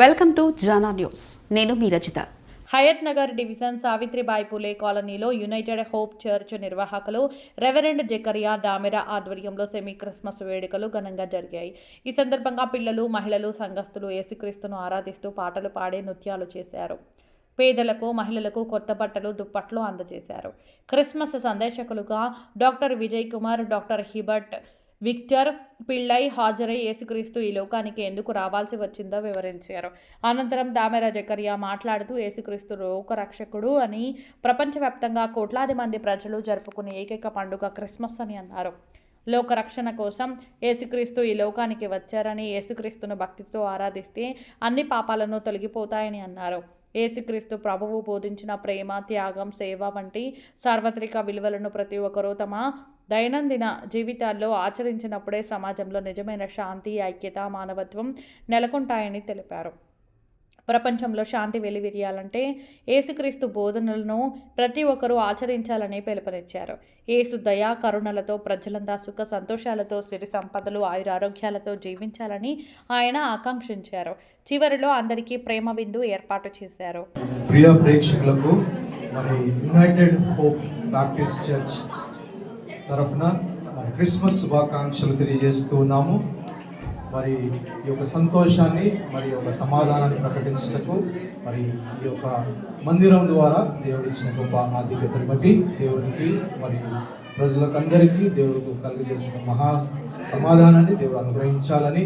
Welcome to Jana news. నేను మీ Rachitha. Hayath Nagar division Savitribai Phule కాలనీలో యునైటెడ్ హోప్ చర్చ్ నిర్వాహకులు రెవరెండ్ జకరియా దామెరా ఆధ్వర్యంలో సెమీ క్రిస్మస్ వేడుకలు ఘనంగా జరిగాయి. ఈ సందర్భంగా పిల్లలు మహిళలు సంఘస్థులు యేసుక్రీస్తును ఆరాధిస్తూ పాటలు పాడి నృత్యాలు చేశారు. పేదలకు మహిళలకు కొత్త బట్టలు దుప్పట్లు అందజేశారు. Christmas సందేశకులుగా doctor Vijay Kumar doctor Hibbert Victor Pillai హాజరై యేసుక్రీస్తు ఈ లోకానికి ఎందుకు రావాల్సి వచ్చిందో వివరించారు. అనంతరం దామెర జకరియా మాట్లాడుతూ యేసుక్రీస్తు లోకరక్షకుడు అని ప్రపంచవ్యాప్తంగా కోట్లాది మంది ప్రజలు జరుపుకునే ఏకైక పండుగ క్రిస్మస్ అని అన్నారు. లోకరక్షణ కోసం యేసుక్రీస్తు ఈ లోకానికి వచ్చారని యేసుక్రీస్తును భక్తితో ఆరాధిస్తే అన్ని పాపాలను తొలగిపోతాయని అన్నారు. యేసుక్రీస్తు ప్రభువు బోధించిన ప్రేమ త్యాగం సేవ వంటి సార్వత్రిక విలువలను ప్రతి ఒక్కరూ తమ దైనందిన జీవితాల్లో ఆచరించినప్పుడే సమాజంలో నిజమైన శాంతి ఐక్యత మానవత్వం నెలకొంటాయని తెలిపారు. ప్రపంచంలో శాంతి వెలివిరియాలంటే ఏసుక్రీస్తు బోధనలను ప్రతి ఒక్కరూ ఆచరించాలని పిలుపునిచ్చారు. ఏసు దయా కరుణలతో ప్రజలంతా సుఖ సంతోషాలతో సిరి సంపదలు ఆయురారోగ్యాలతో జీవించాలని ఆయన ఆకాంక్షించారు. చివరిలో అందరికీ ప్రేమ బిందు ఏర్పాటు చేశారు. ప్రియ ప్రేక్షకులకు మరి యునైటెడ్ హోప్ బాప్టిస్ట్ చర్చ్ తరఫున క్రిస్మస్ శుభాకాంక్షలు తెలియజేస్తూ ఉన్నాము. మరి ఈ యొక్క సంతోషాన్ని మరి యొక్క సమాధానాన్ని ప్రకటించటకు మరి ఈ యొక్క మందిరం ద్వారా దేవుడు ఇచ్చిన గొప్ప ఆధిక్యతను బట్టి దేవునికి మరి ప్రజలకందరికీ దేవుడికి కలిగజేసిన మహా సమాధానాన్ని దేవుడు అనుగ్రహించాలని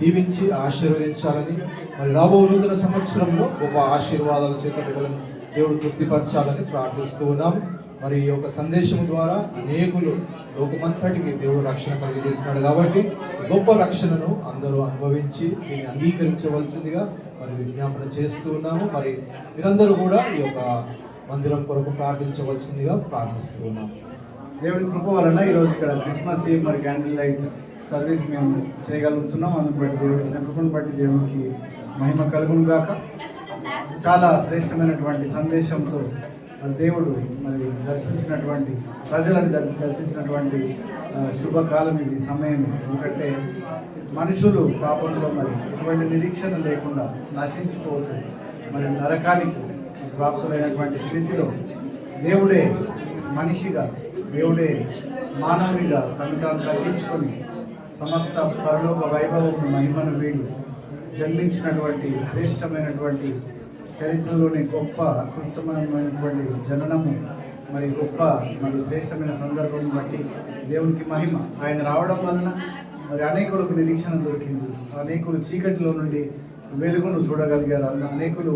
దీవించి ఆశీర్వదించాలని మరి రాబో నూతన సంవత్సరంలో గొప్ప ఆశీర్వాదాల చేత బిడ్డలను దేవుడు తృప్తిపరచాలని ప్రార్థిస్తూ ఉన్నాము మరి ఈ యొక్క సందేశం ద్వారా అనేకులు లోకమంతటికి దేవుడు రక్షణ కలిగజేస్తున్నాడు కాబట్టి గొప్ప రక్షణను అందరూ అనుభవించి దీన్ని అంగీకరించవలసిందిగా మరి విజ్ఞాపన చేస్తూ ఉన్నాము. మరి మీరందరూ కూడా ఈ యొక్క మందిరం కొరకు ప్రార్థించవలసిందిగా ప్రార్థిస్తూ ఉన్నాము. దేవుడి కృప వలన ఈరోజు ఇక్కడ క్రిస్మస్ ఈవ్ మరి క్యాండిల్ లైట్ సర్వీస్ మేము చేయగలుగుతున్నాం. అందుకు బట్టి దేవుడి ఇచ్చిన కృపను బట్టి దేవునికి మహిమ కలుగును గాక. చాలా శ్రేష్టమైనటువంటి సందేశంతో దేవుడు మరి దర్శించినటువంటి ప్రజలను దర్శించినటువంటి శుభకాలం ఇది సమయం ఎందుకంటే మనుషులు పాపంలో మరి ఎటువంటి నిరీక్షణ లేకుండా నశించిపోతూ మరి నరకానికి ప్రాప్తులైనటువంటి స్థితిలో దేవుడే మనిషిగా దేవుడే మానవునిగా తను తాను తగ్గించుకొని సమస్త పరలోక వైభవం మహిమను వీడి జన్మించినటువంటి శ్రేష్టమైనటువంటి చరిత్రలోని గొప్ప అత్యుత్తమమైనటువంటి జననము మరి గొప్ప మరి శ్రేష్టమైన సందర్భం బట్టి దేవునికి మహిమ. ఆయన రావడం వలన మరి అనేకులకు నిరీక్షణ దొరికింది. అనేకులు చీకటిలో నుండి వెలుగును చూడగలిగారు. అన్న అనేకులు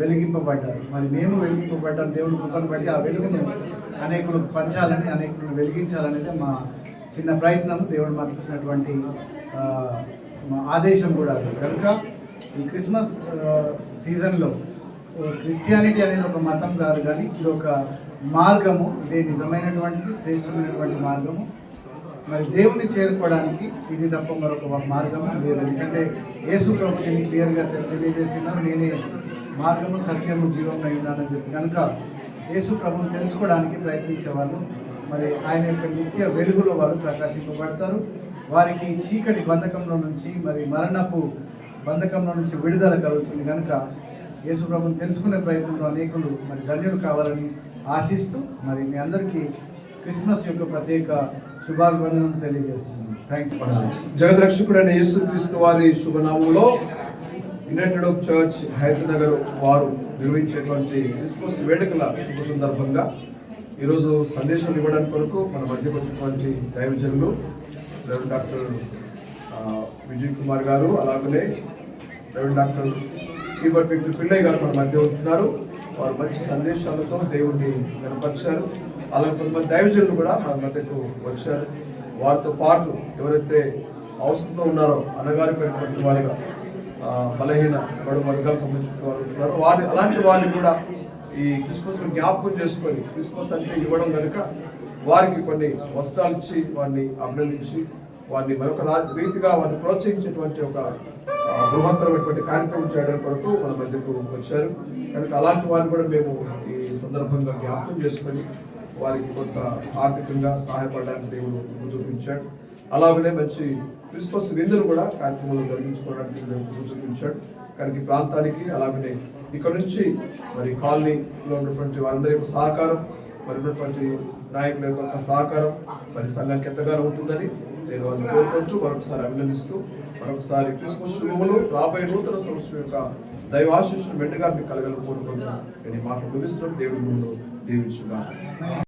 వెలిగింపబడ్డారు. మరి మేము వెలిగింపబడ్డారు దేవుని కృపను బట్టి ఆ వెలుగును అనేకులకు పంచాలని అనేకులను వెలిగించాలనేది మా చిన్న ప్రయత్నం. దేవుడు మాకు ఇచ్చినటువంటి మా ఆదేశం కూడా అది. కనుక ఈ క్రిస్మస్ సీజన్లో క్రిస్టియానిటీ అనేది ఒక మతం కాదు కానీ ఇది ఒక మార్గము. ఇదే నిజమైనటువంటి శ్రేష్టమైనటువంటి మార్గము. మరి దేవుని చేరుకోవడానికి ఇది తప్ప మరొక మార్గము లేదు. ఎందుకంటే యేసు ప్రభు నేను క్లియర్గా తె- నేనే మార్గము సత్యము జీవం ఉన్నానని చెప్పి. కనుక యేసు ప్రభుని తెలుసుకోవడానికి ప్రయత్నించేవాళ్ళు మరి ఆయన యొక్క నిత్య వెలుగులో వారు ప్రకాశింపబడతారు. వారికి చీకటి బంధకంలో నుంచి మరి మరణపు బంధకంలో నుంచి విడుదల కలుగుతుంది. కనుక యేసు ప్రభుని తెలుసుకునే ప్రయత్నంలో అనేకులు మరి ధన్యులు కావాలని ఆశిస్తూ మరి మీ అందరికీ క్రిస్మస్ యొక్క ప్రత్యేక శుభాభివందనం తెలియజేస్తున్నాను. థ్యాంక్ యూ జగద్రక్షకుడైన యేసుక్రీస్తు వారి శుభనామంలో యునైటెడ్ ఆఫ్ చర్చ్ హైదరాబాద్ వారు నిర్వహించేటువంటి క్రిస్మస్ వేడుకల శుభ సందర్భంగా ఈరోజు సందేశం ఇవ్వడానికి కొరకు మన మధ్యకు వచ్చినటువంటి దైవజనులు డాక్టర్ విజయ్ కుమార్ గారు అలాగనే డాక్టర్ ఈబట్ పిల్లయ్య గారు మన మధ్య ఉంటున్నారు. వారు మంచి సందేశాలతో దేవుడిని కనపరిచారు అలాగే కొంతమంది దైవజనులు కూడా మన మధ్యకు వచ్చారు. వారితో పాటు ఎవరైతే అవసరంలో ఉన్నారో అనగారిపోయినటువంటి వారిగా బలహీన బడు వర్గాలకు సంబంధించిన వారు ఉంటున్నారు. వారి అలాంటి వారిని కూడా ఈ క్రిస్మస్ జ్ఞాపకం చేసుకొని క్రిస్మస్ అంటే ఇవ్వడం కనుక వారికి కొన్ని వస్త్రాలు ఇచ్చి వారిని అభినందించి వారిని మరొక రీతిగా వారిని ప్రోత్సహించేటువంటి ఒక బృహత్తరమైనటువంటి కార్యక్రమం చేయడం కొరకు మన మధ్యకు వచ్చారు. కనుక అలాంటి వారిని కూడా మేము ఈ సందర్భంగా జ్ఞాపకం చేసుకొని వారికి కొంత ఆర్థికంగా సహాయపడడానికి దేవుడు చూపించాడు. అలాగనే మంచి క్రిస్మస్ విందులు కూడా కార్యక్రమంలో జరిగించుకోవడానికి మేము చూపించాడు. కనుక ఈ ప్రాంతానికి అలాగనే ఇక్కడ నుంచి మరి కాలనీలో ఉన్నటువంటి వారందరి యొక్క సహకారం మరి ఉన్నటువంటి నాయకుల యొక్క సహకారం మరి సంఘానికి ఎంతగానో ఉంటుందని నేను వాళ్ళని కోరుకుంటూ మరొకసారి అభినందిస్తూ మరొకసారి క్రిస్మస్ శుభములు రాబోయే నూతన సంవత్సరం యొక్క దైవాశిష్ను మెండుగా మీకు కలగలు కోరుకుంటున్నాను. నేను మాటలు ముగిస్తున్నాను. దేవుడి ముందు దీవించుగా